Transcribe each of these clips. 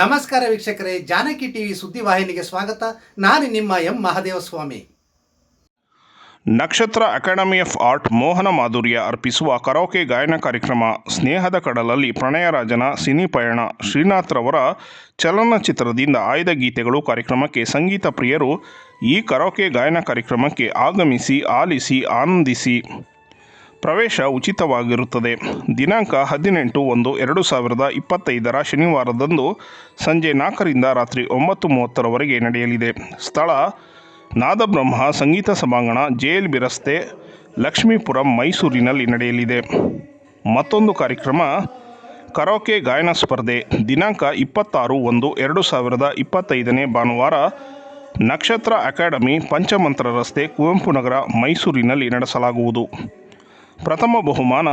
ನಮಸ್ಕಾರ ವೀಕ್ಷಕರೇ, ಜಾನಕಿ ಟಿವಿ ಸುದ್ದಿವಾಹಿನಿಗೆ ಸ್ವಾಗತ. ನಾನು ನಿಮ್ಮ M Mahadevaswamy. Nakshatra academy of art Mohana Madhurya ಅರ್ಪಿಸುವ ಕರೋಕೆ ಗಾಯನ ಕಾರ್ಯಕ್ರಮ ಸ್ನೇಹದ ಕಡಲಲ್ಲಿ ಪ್ರಣಯರಾಜನ ಸಿನಿ ಪಯಣ ಶ್ರೀನಾಥ್ರವರ ಚಲನಚಿತ್ರದಿಂದ ಆಯ್ದ ಗೀತೆಗಳು ಕಾರ್ಯಕ್ರಮಕ್ಕೆ ಸಂಗೀತ ಪ್ರಿಯರು ಈ ಕರೋಕೆ ಗಾಯನ ಕಾರ್ಯಕ್ರಮಕ್ಕೆ ಆಗಮಿಸಿ, ಆಲಿಸಿ, ಆನಂದಿಸಿ. ಪ್ರವೇಶ ಉಚಿತವಾಗಿರುತ್ತದೆ. ದಿನಾಂಕ ಹದಿನೆಂಟು ಒಂದು ಎರಡು ಸಾವಿರದ ಇಪ್ಪತ್ತೈದರ ಶನಿವಾರದಂದು ಸಂಜೆ ನಾಲ್ಕರಿಂದ ರಾತ್ರಿ ಒಂಬತ್ತು ಮೂವತ್ತರವರೆಗೆ ನಡೆಯಲಿದೆ. ಸ್ಥಳ ನಾದಬ್ರಹ್ಮ ಸಂಗೀತ ಸಭಾಂಗಣ ಜೆ ಎಲ್ ಬಿ ರಸ್ತೆ ಲಕ್ಷ್ಮೀಪುರಂ, ಮೈಸೂರಿನಲ್ಲಿ ನಡೆಯಲಿದೆ. ಮತ್ತೊಂದು ಕಾರ್ಯಕ್ರಮ, ಕರೋಕೆ ಗಾಯನ ಸ್ಪರ್ಧೆ. ದಿನಾಂಕ ಇಪ್ಪತ್ತಾರು ಒಂದು ಎರಡು ಸಾವಿರದ ಇಪ್ಪತ್ತೈದನೇ ಭಾನುವಾರ ನಕ್ಷತ್ರ ಅಕಾಡೆಮಿ ಪಂಚಮಂತ್ರ ರಸ್ತೆ ಕುವೆಂಪು ನಗರ, ಮೈಸೂರಿನಲ್ಲಿ ನಡೆಸಲಾಗುವುದು. ಪ್ರಥಮ ಬಹುಮಾನ,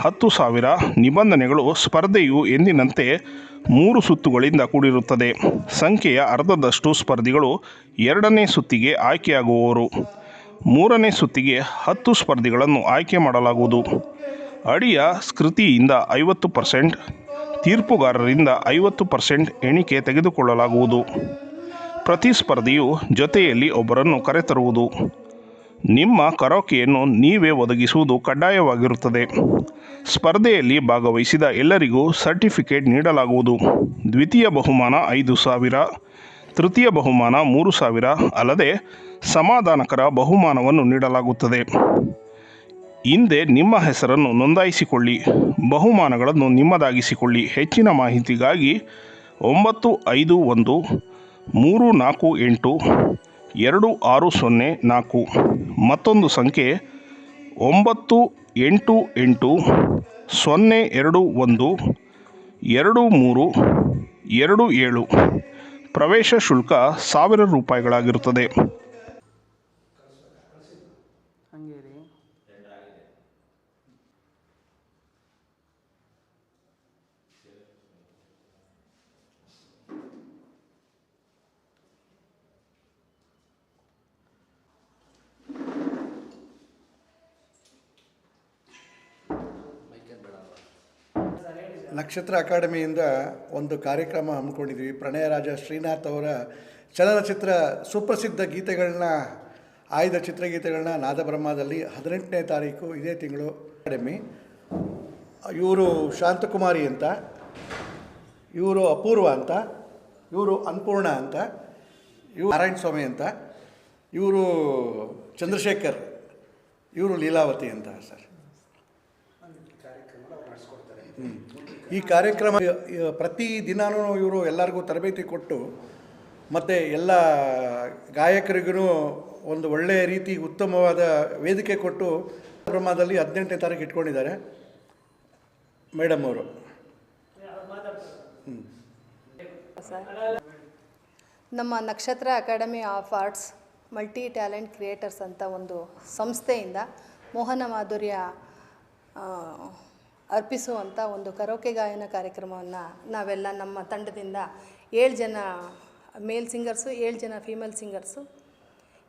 ಹತ್ತು ಸಾವಿರ ನಿಬಂಧನೆಗಳು, ಸ್ಪರ್ಧೆಯು ಎಂದಿನಂತೆ ಮೂರು ಸುತ್ತುಗಳಿಂದ ಕೂಡಿರುತ್ತದೆ. ಸಂಖ್ಯೆಯ ಅರ್ಧದಷ್ಟು ಸ್ಪರ್ಧಿಗಳು ಎರಡನೇ ಸುತ್ತಿಗೆ ಆಯ್ಕೆಯಾಗುವವರು. ಮೂರನೇ ಸುತ್ತಿಗೆ ಹತ್ತು ಸ್ಪರ್ಧಿಗಳನ್ನು ಆಯ್ಕೆ ಮಾಡಲಾಗುವುದು. ಅಡಿಯ ಸ್ಕೃತಿಯಿಂದ ಐವತ್ತು ಪರ್ಸೆಂಟ್, ತೀರ್ಪುಗಾರರಿಂದ ಐವತ್ತು ಪರ್ಸೆಂಟ್ ಎಣಿಕೆ ತೆಗೆದುಕೊಳ್ಳಲಾಗುವುದು. ಪ್ರತಿಸ್ಪರ್ಧಿಯು ಜೊತೆಯಲ್ಲಿ ಒಬ್ಬರನ್ನು ಕರೆತರುವುದು. ನಿಮ್ಮ ಕರೋಕೆಯನ್ನು ನೀವೇ ಒದಗಿಸುವುದು ಕಡ್ಡಾಯವಾಗಿರುತ್ತದೆ. ಸ್ಪರ್ಧೆಯಲ್ಲಿ ಭಾಗವಹಿಸಿದ ಎಲ್ಲರಿಗೂ ಸರ್ಟಿಫಿಕೇಟ್ ನೀಡಲಾಗುವುದು. ದ್ವಿತೀಯ ಬಹುಮಾನ ಐದು ಸಾವಿರ, ತೃತೀಯ ಬಹುಮಾನ ಮೂರು ಸಾವಿರ ಅಲ್ಲದೆ ಸಮಾಧಾನಕರ ಬಹುಮಾನವನ್ನು ನೀಡಲಾಗುತ್ತದೆ. ಹಿಂದೆ ನಿಮ್ಮ ಹೆಸರನ್ನು ನೋಂದಾಯಿಸಿಕೊಳ್ಳಿ, ಬಹುಮಾನಗಳನ್ನು ನಿಮ್ಮದಾಗಿಸಿಕೊಳ್ಳಿ. ಹೆಚ್ಚಿನ ಮಾಹಿತಿಗಾಗಿ ಒಂಬತ್ತು ಐದು ಒಂದು ಮೂರು ನಾಲ್ಕು ಎಂಟು ಎರಡು ಆರು ಸೊನ್ನೆ ನಾಲ್ಕು. ಮತ್ತೊಂದು ಸಂಖ್ಯೆ ಒಂಬತ್ತು ಎಂಟು ಎಂಟು ಸೊನ್ನೆ ಎರಡು ಒಂದು ಎರಡು ಮೂರು ಎರಡು ಏಳು ಪ್ರವೇಶ ಶುಲ್ಕ ಸಾವಿರ ರೂಪಾಯಿಗಳಾಗಿರುತ್ತದೆ. ನಕ್ಷತ್ರ ಅಕಾಡೆಮಿಯಿಂದ ಒಂದು ಕಾರ್ಯಕ್ರಮ ಹಮ್ಮಿಕೊಂಡಿದ್ವಿ ಪ್ರಣಯರಾಜ ಶ್ರೀನಾಥ್ ಅವರ ಚಲನಚಿತ್ರ ಸುಪ್ರಸಿದ್ಧ ಗೀತೆಗಳನ್ನ ಆಯ್ದ ಚಿತ್ರಗೀತೆಗಳನ್ನ ನಾದಬ್ರಹ್ಮದಲ್ಲಿ ಹದಿನೆಂಟನೇ ತಾರೀಕು ಇದೇ ತಿಂಗಳು ಅಕಾಡೆಮಿ. ಇವರು ಶಾಂತಕುಮಾರಿ ಅಂತ ಇವರು ಅಪೂರ್ವ ಅಂತ ಇವರು ಅನ್ನಪೂರ್ಣ ಅಂತ ಇವರು ನಾರಾಯಣ ಸ್ವಾಮಿ ಅಂತ ಇವರು ಚಂದ್ರಶೇಖರ್ ಇವರು ಲೀಲಾವತಿ ಅಂತ ಸರ್. ಈ ಕಾರ್ಯಕ್ರಮ ಪ್ರತಿ ದಿನಾನೂ ಇವರು ಎಲ್ಲರಿಗೂ ತರಬೇತಿ ಕೊಟ್ಟು ಮತ್ತು ಎಲ್ಲ ಗಾಯಕರಿಗೂ ಒಂದು ಒಳ್ಳೆಯ ರೀತಿ ಉತ್ತಮವಾದ ವೇದಿಕೆ ಕೊಟ್ಟು ಕಾರ್ಯಕ್ರಮದಲ್ಲಿ ಹದಿನೆಂಟನೇ ತಾರೀಕು ಇಟ್ಕೊಂಡಿದ್ದಾರೆ. ಮೇಡಮ್ ಅವರು. ನಮ್ಮ Nakshatra academy of arts multi talent creators ಅಂತ ಒಂದು ಸಂಸ್ಥೆಯಿಂದ ಮೋಹನ ಮಾಧುರ್ಯ ಅರ್ಪಿಸುವಂಥ ಒಂದು ಕರೋಕೆ ಗಾಯನ ಕಾರ್ಯಕ್ರಮವನ್ನು ನಾವೆಲ್ಲ ನಮ್ಮ ತಂಡದಿಂದ ಏಳು ಜನ ಮೇಲ್ ಸಿಂಗರ್ಸು ಏಳು ಜನ ಫೀಮೇಲ್ ಸಿಂಗರ್ಸು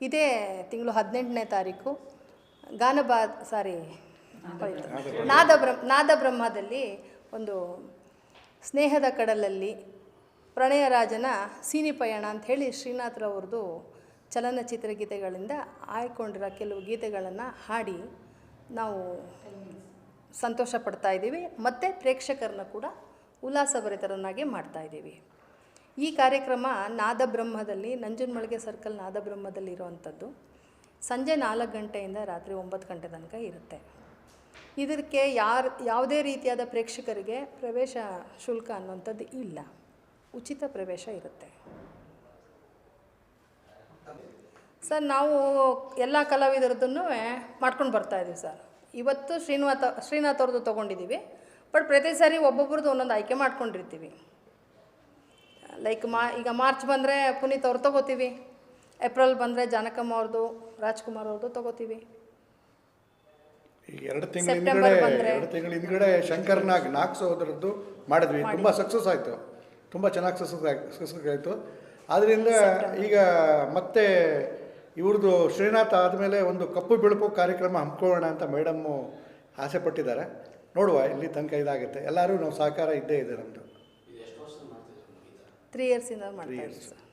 ಇದೇ ತಿಂಗಳು ಹದಿನೆಂಟನೇ ತಾರೀಕು ಗಾನಬಾ ಸಾರಿ ನಾದ ಬ್ರಹ್ಮ ನಾದ ಬ್ರಹ್ಮದಲ್ಲಿ ಒಂದು ಸ್ನೇಹದ ಕಡಲಲ್ಲಿ ಪ್ರಣಯರಾಜನ ಸೀನಿ ಪಯಣ ಅಂಥೇಳಿ ಶ್ರೀನಾಥ್ರವ್ರದ್ದು ಚಲನಚಿತ್ರ ಗೀತೆಗಳಿಂದ ಆಯ್ಕೊಂಡಿರೋ ಕೆಲವು ಗೀತೆಗಳನ್ನು ಹಾಡಿ ನಾವು ಸಂತೋಷ ಪಡ್ತಾ ಇದ್ದೀವಿ. ಮತ್ತು ಪ್ರೇಕ್ಷಕರನ್ನ ಕೂಡ ಉಲ್ಲಾಸಭರಿತರನ್ನಾಗಿ ಮಾಡ್ತಾ ಇದ್ದೀವಿ. ಈ ಕಾರ್ಯಕ್ರಮ ನಾದಬ್ರಹ್ಮದಲ್ಲಿ ನಂಜನಮಳಿಗೆ ಸರ್ಕಲ್ ನಾದಬ್ರಹ್ಮದಲ್ಲಿ ಇರುವಂಥದ್ದು ಸಂಜೆ ನಾಲ್ಕು ಗಂಟೆಯಿಂದ ರಾತ್ರಿ ಒಂಬತ್ತು ಗಂಟೆ ತನಕ ಇರುತ್ತೆ. ಇದಕ್ಕೆ ಯಾರು, ಯಾವುದೇ ರೀತಿಯಾದ ಪ್ರೇಕ್ಷಕರಿಗೆ ಪ್ರವೇಶ ಶುಲ್ಕ ಅನ್ನುವಂಥದ್ದು ಇಲ್ಲ. ಉಚಿತ ಪ್ರವೇಶ ಇರುತ್ತೆ. ಸರ್, ನಾವು ಎಲ್ಲ ಕಲಾವಿದರದನ್ನು ಮಾಡ್ಕೊಂಡು ಬರ್ತಾ ಇದ್ದೀವಿ ಸರ್. ಇವತ್ತು ಶ್ರೀನಿವಾತ ಶ್ರೀನಾಥ್ ಅವ್ರದ್ದು ತೊಗೊಂಡಿದ್ದೀವಿ. ಬಟ್ ಪ್ರತಿ ಸಾರಿ ಒಬ್ಬೊಬ್ರದ್ದು ಒಂದೊಂದು ಆಯ್ಕೆ ಮಾಡ್ಕೊಂಡಿರ್ತೀವಿ. ಲೈಕ್ ಮಾ ಈಗ ಮಾರ್ಚ್ ಬಂದರೆ ಪುನೀತ್ ಅವ್ರು ತೊಗೋತೀವಿ. ಏಪ್ರಿಲ್ ಬಂದರೆ ಜಾನಕಮ್ಮ ಅವ್ರದ್ದು ರಾಜ್ಕುಮಾರ್ ಅವ್ರದ್ದು ತೊಗೋತೀವಿ. ಎರಡು ತಿಂಗಳ ಬಂದ್ರೆ- ಎರಡು ತಿಂಗಳ ಹಿಂದ್ಗಡೆ ಶಂಕರ್ ನಾಗ್ ನಾಗ್ ಸಹೋದರದ್ದು ಮಾಡಿದ್ವಿ. ತುಂಬ ಸಕ್ಸಸ್ ಆಯಿತು. ತುಂಬ ಚೆನ್ನಾಗಿ ಸಕ್ಸಸ್ ಸಕ್ಸಸ್ ಆಯಿತು. ಆದ್ದರಿಂದ ಈಗ ಮತ್ತೆ ಇವ್ರದ್ದು ಶ್ರೀನಾಥ್ ಆದಮೇಲೆ ಒಂದು ಕಪ್ಪು ಬಿಳುಪು ಕಾರ್ಯಕ್ರಮ ಹಮ್ಮಿಕೊಳ್ಳೋಣ ಅಂತ ಮೇಡಮ್ಮು ಆಸೆ ಪಟ್ಟಿದ್ದಾರೆ ನೋಡುವ ಇಲ್ಲಿ ತನಕ ಇದಾಗುತ್ತೆ. ಎಲ್ಲರೂ ನಾವು ಸಹಕಾರ ಇದ್ದೇ ಇದೆ ನಮ್ಮದು ತ್ರೀ ಇಯರ್ಸಿಂದ ಇದ್ದೀವಿ ಸರ್